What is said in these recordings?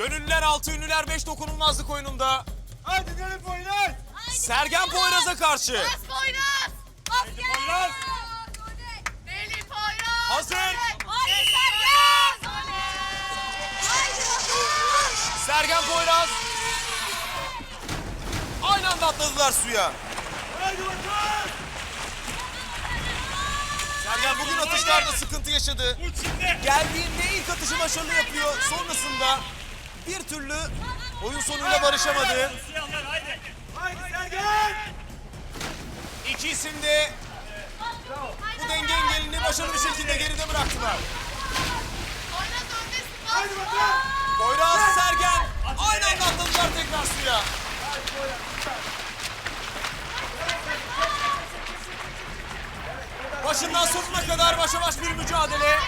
Gönüllüler 6, ünlüler 5 dokunulmazlık oyununda. Hadi gelin oynar. Sergen Poyraz'a karşı. Bas Poyraz! Bas gel! Poyraz! Deli Poyraz! Hazır. Haydi Sergen! Haydi bakalım! Sergen Poyraz. Aynı anda atladılar suya. Hadi bakalım. Sergen bugün atışlarda sıkıntı yaşadı. Uç şimdi. Geldiğinde ilk atışı başarılı yapıyor. Sonrasında bir türlü oyun sonuyla barışamadı. İki isim de bu denge engelini başarılı bir şekilde geride bıraktılar. Poyraz Sergen aynı anda atladılar tekrar suya. Başından sonuna kadar başa baş bir mücadele.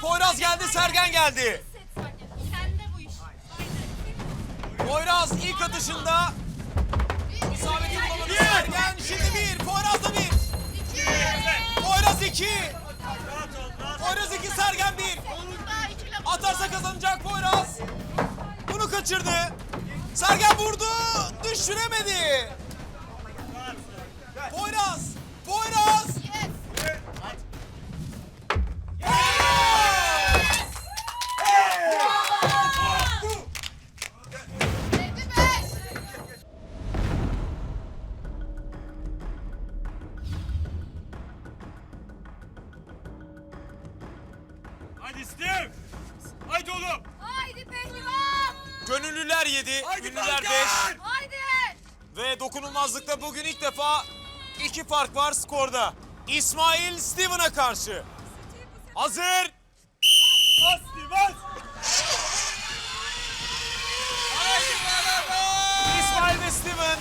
Poyraz geldi, Sergen geldi. Poyraz ilk atışında isabeti bulamadı Sergen. Şimdi bir, Poyraz da bir. Poyraz iki. Poyraz iki, Sergen bir. Atarsa kazanacak Poyraz. Bunu kaçırdı. Sergen vurdu. Düşüremedi. Gönüllüler 7, Haydi ünlüler 5. Sergen. Haydi! Ve dokunulmazlıkta bugün ilk defa iki fark var skorda. İsmail Steven'a karşı. Hazır. Bas bas. Haydi beraber. İsmail ve Steven.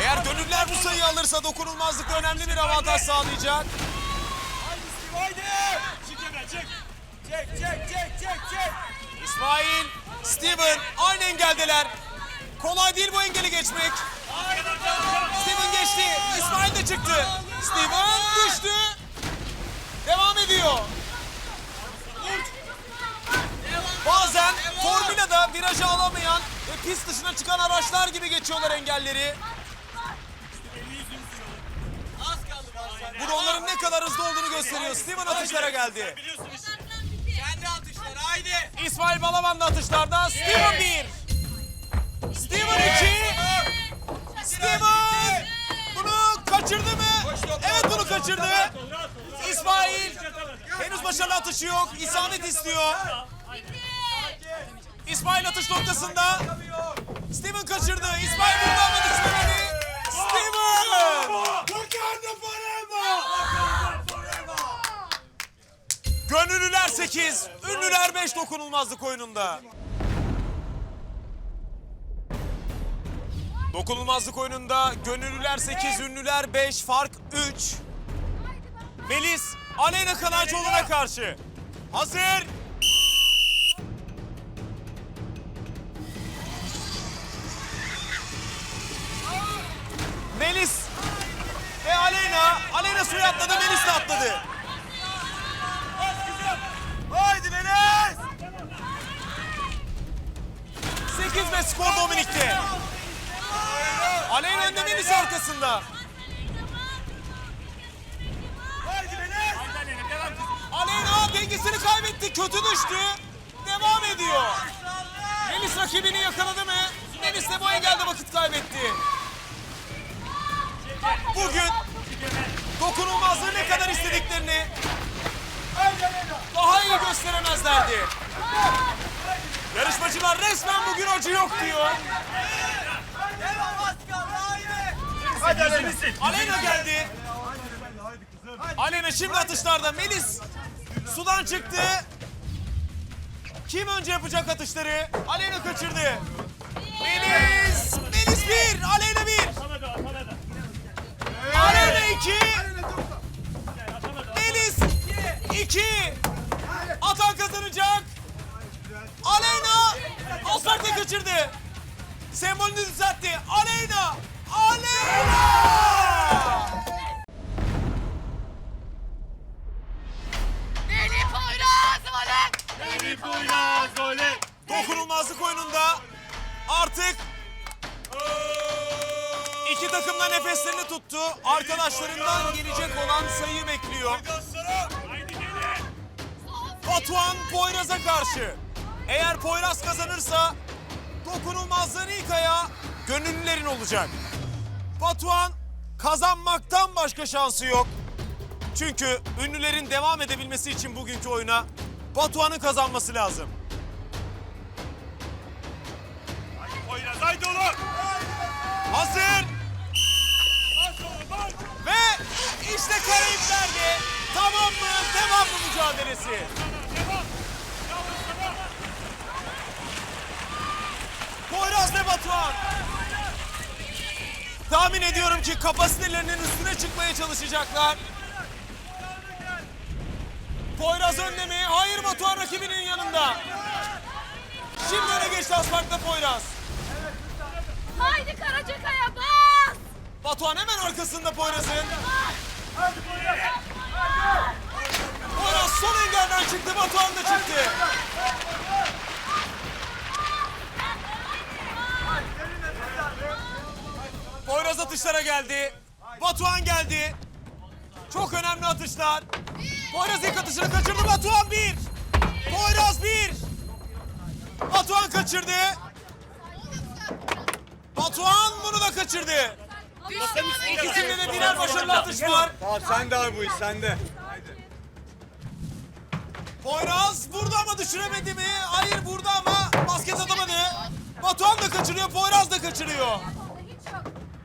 Eğer gönüller bu sayıyı alırsa dokunulmazlıkta önemli bir avantaj sağlayacak. Haydi Steve haydi. Çık hemen çık. Çek çek çek çek çek. İsmail, Steven aynı engeldeler. Kolay değil bu engeli geçmek. Steven geçti. İsmail de çıktı. Steven düştü. Devam ediyor. Bazen Formula'da virajı alamayan ve pist dışına çıkan araçlar gibi geçiyorlar engelleri. Bu da onların ne kadar hızlı olduğunu gösteriyor. Steven atışlara geldi. Biliyorsun işte. Haydi. İsmail Balaban da atışlarda. Steven 1. Steven 2. Steven bunu kaçırdı mı? Evet bunu kaçırdı. İsmail henüz başarılı atışı yok. İsabet istiyor. İsmail atış noktasında. Steven kaçırdı. İsmail burada ama düşmedi. Steven! Wakanda forever. Gönüllüler 8, ünlüler 5 dokunulmazlık oyununda. Dokunulmazlık oyununda gönüllüler 8, ünlüler 5, fark 3. Melis, Aleyna Kanancıoğlu'na karşı. Hazır. Melis ve Aleyna. Aleyna suya atladı, Melis de atladı. Skor Dominik'te. Aleyna önde Melis arkasında. Aleyna dengesini kaybetti. Kötü düştü. Devam ediyor. Melis rakibini yakaladı mı? Melis de bu engelde vakit kaybetti. Bugün dokunulmazlığı ne kadar istediklerini daha iyi gösteremezlerdi. Yarışmacılar resmen bugün acı yok diyor. Hadi Aleyna. Aleyna geldi. Aleyna şimdi atışlarda. Melis sudan çıktı. Kim önce yapacak atışları? Aleyna kaçırdı. Melis! Melis bir, Aleyna bir. Aleyna iki. Melis iki. Atan kazanacak. Asfaltı kaçırdı. Sembolünü düzeltti. Aleyna! Aleyna! Deli Poyraz! Poyraz oley. Dokunulmazlık oyununda artık iki takım da nefeslerini tuttu. Arkadaşlarından gelecek olan sayıyı bekliyor. Batuhan Poyraz'a karşı. Eğer Poyraz kazanırsa dokunulmazlığın ilk ayağı gönüllülerin olacak. Batuhan kazanmaktan başka şansı yok. Çünkü ünlülerin devam edebilmesi için bugünkü oyuna Batuhan'ın kazanması lazım. Poyraz haydi oğlum. Hazır ve işte Karayipler'de tamam mı devam mı mücadelesi. Poyraz ve Batuhan. Tahmin ediyorum ki kapasitelerinin üstüne çıkmaya çalışacaklar. Poyraz önde mi? Hayır Batuhan rakibinin yanında. Şimdi öne geçti asfaltta Poyraz. Haydi Karacakaya bas. Batuhan hemen arkasında Poyraz'ın. Poyraz son engelden çıktı, Batuhan da çıktı. Poyraz atışlara geldi. Batuhan geldi. Çok önemli atışlar. Poyraz ilk atışını kaçırdı. Batuhan bir. Poyraz bir. Batuhan kaçırdı. Batuhan bunu da kaçırdı. İkisinde de birer başarılı atış var. Tamam sen de abi bu iş sende. Poyraz vurdu ama düşüremedi mi? Hayır vurdu ama basket atamadı. Batuhan da kaçırıyor, Poyraz da kaçırıyor.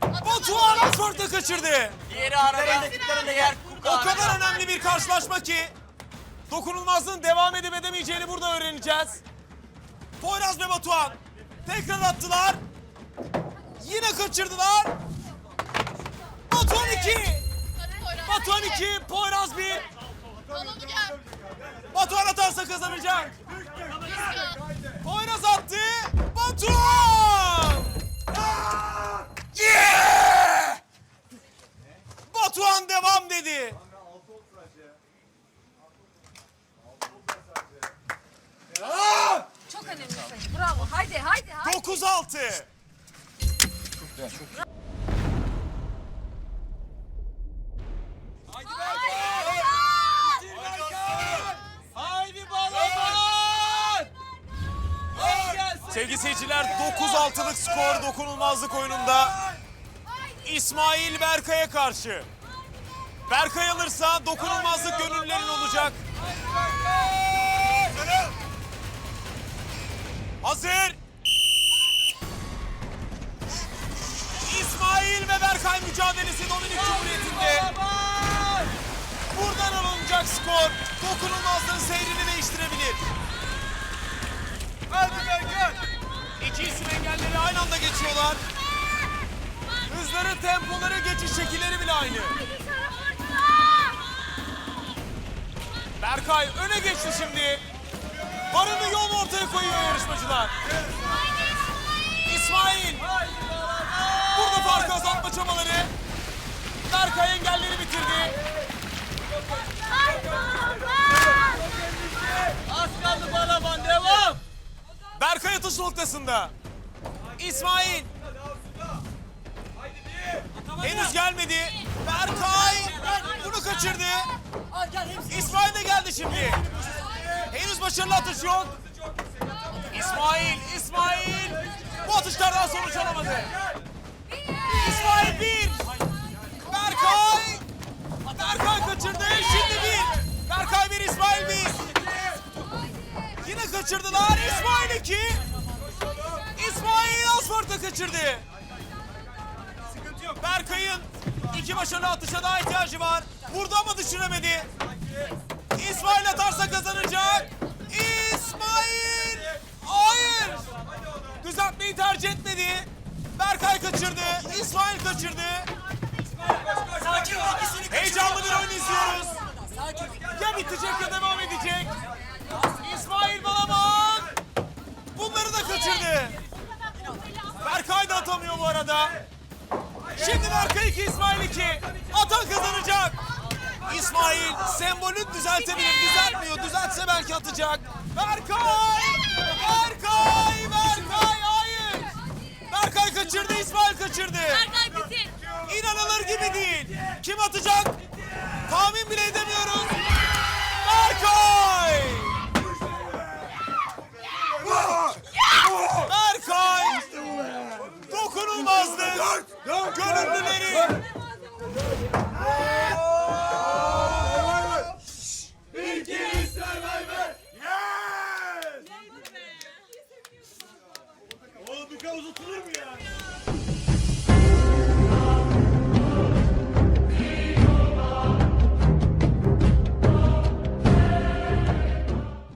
Batuhan Asfort da kaçırdı. Diğeri arada. Diğer O kadar önemli bir karşılaşma ki dokunulmazlığın devam edip edemeyeceğini burada öğreneceğiz. Poyraz ve Batuhan tekrar attılar. Yine kaçırdılar. Batuhan 2. Batuhan 2, Poyraz 1. Balonu gel. Batuhan atarsa kazanacak. Poyraz attı. Batuhan! Yeah! Batuhan devam dedi. Çok önemli sayı. Bravo. Haydi haydi haydi. 9-6. Haydi balaban. Sevgili seyirciler 9-6'lık skor dokunulmazlık oyununda İsmail Berkay'a karşı. Berkay alırsa dokunulmazlık gönüllülerin olacak. Hazır. Mücadelesi Dominik Cumhuriyeti'nde. Buradan alınacak skor dokunulmazlığın seyrini değiştirebilir. Hadi Berkan. İki isim engelleri aynı anda geçiyorlar. Hızları, tempoları, geçiş şekilleri bile aynı. Berkay öne geçti şimdi. Varını yol ortaya koyuyor yarışmacılar. İsmail. Burada farkı azaltma çabaları. Berkay engelleri bitirdi. Az kaldı balaban devam. Berkay atış noktasında. İsmail. Henüz gelmedi. Berkay bunu kaçırdı. İsmail de geldi şimdi. Henüz başarılı atış yok. İsmail, İsmail. Bu atışlardan sonuç alamadı. Kaçırdı. Şimdi bir. Berkay bir, İsmail bir. Yine kaçırdılar. İsmail iki. İsmail Asford'da kaçırdı. Berkay'ın iki başarılı atışa daha ihtiyacı var. Vurdu ama düşüremedi. İsmail atarsa kazanacak. İsmail! Hayır! Düzeltmeyi tercih etmedi. Berkay kaçırdı. İsmail kaçırdı. Heyecanlı bir oyun izliyoruz. Ya bitecek ya devam edecek. İsmail Balaban bunları da kaçırdı. Berkay da atamıyor bu arada. Şimdi Berkay 2, İsmail 2. Atan kazanacak. İsmail sembolü düzeltebilir. Düzeltmiyor. Düzeltse belki atacak. Berkay! Berkay! Berkay! Hayır! Berkay kaçırdı, İsmail kaçırdı. Gibi değil. Kim atacak? Tahmin bile